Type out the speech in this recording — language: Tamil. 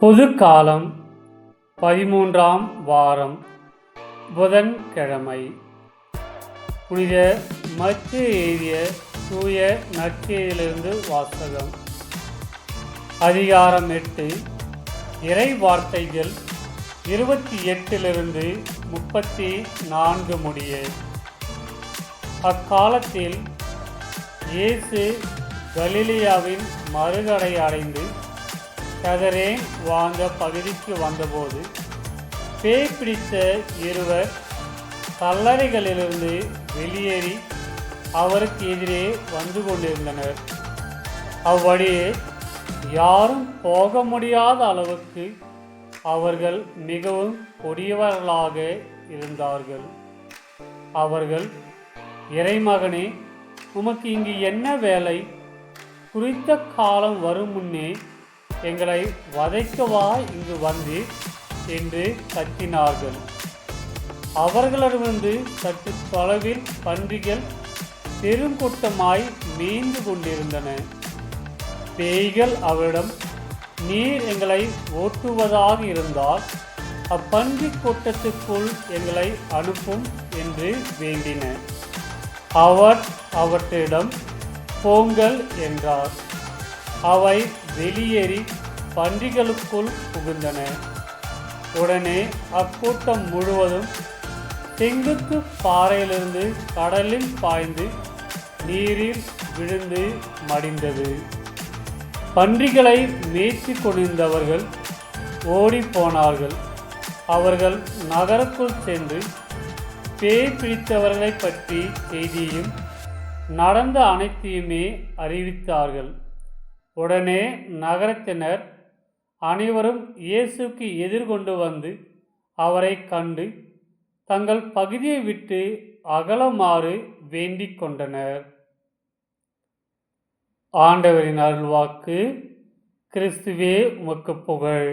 பொது காலம் பதிமூன்றாம் வாரம் புதன்கிழமை. புனித மத்திய எழுதிய தூய நற்செய்தியிலிருந்து வாசகம். அதிகாரம் எட்டு இறை வார்த்தைகள் இருபத்தி எட்டிலிருந்து முப்பத்தி நான்கு முடிய. அக்காலத்தில் இயேசு கலிலியாவின் மறுகடை அடைந்து கதரேன் வாங்க பகுதிக்கு வந்தபோது பேய் பிடித்த இருவர் கல்லறைகளிலிருந்து வெளியேறி அவருக்கு எதிரே வந்து கொண்டிருந்தனர். அவ்வழியே யாரும் போக முடியாத அளவுக்கு அவர்கள் மிகவும் கொடியவர்களாக இருந்தார்கள். அவர்கள் இறைமகனே உமக்கு இங்கு என்ன வேலை? குறித்த காலம் வரும் முன்னே எங்களை வதைக்கவா இங்கு வந்து என்று கத்தினார்கள். அவர்களிடமிருந்து சற்று தொலைவில் பன்றிகள் பெருங்கூட்டமாய் மேய்ந்து கொண்டிருந்தன. பேய்கள் அவரிடம் நீர் எங்களை ஓட்டுவதாக இருந்தால் அப்பன்றி கூட்டத்துக்குள் எங்களை அனுப்பும் என்று வேண்டின. அவர் அவற்றிடம் போங்கள் என்றார். அவை வெளியேறி பன்றிகளுக்குள் புகுந்தன. உடனே அக்கூட்டம் முழுவதும் செங்குத்து பாறையிலிருந்து கடலில் பாய்ந்து நீரில் விழுந்து மடிந்தது. பன்றிகளை மேய்த்து கொண்டிருந்தவர்கள் ஓடிப் போனார்கள். அவர்கள் நகருக்குள் சென்று பேய் பிடித்தவர்களைப் பற்றி செய்தியும் நடந்த அனைத்தையுமே அறிவித்தார்கள். உடனே நகரத்தினர் அனைவரும் இயேசுக்கு எதிர்கொண்டு வந்து அவரை கண்டு தங்கள் பகுதியை விட்டு அகலமாறு வேண்டிக் கொண்டனர். ஆண்டவரின் அருள்வாக்கு கிறிஸ்துவே உமக்கு புகழ்.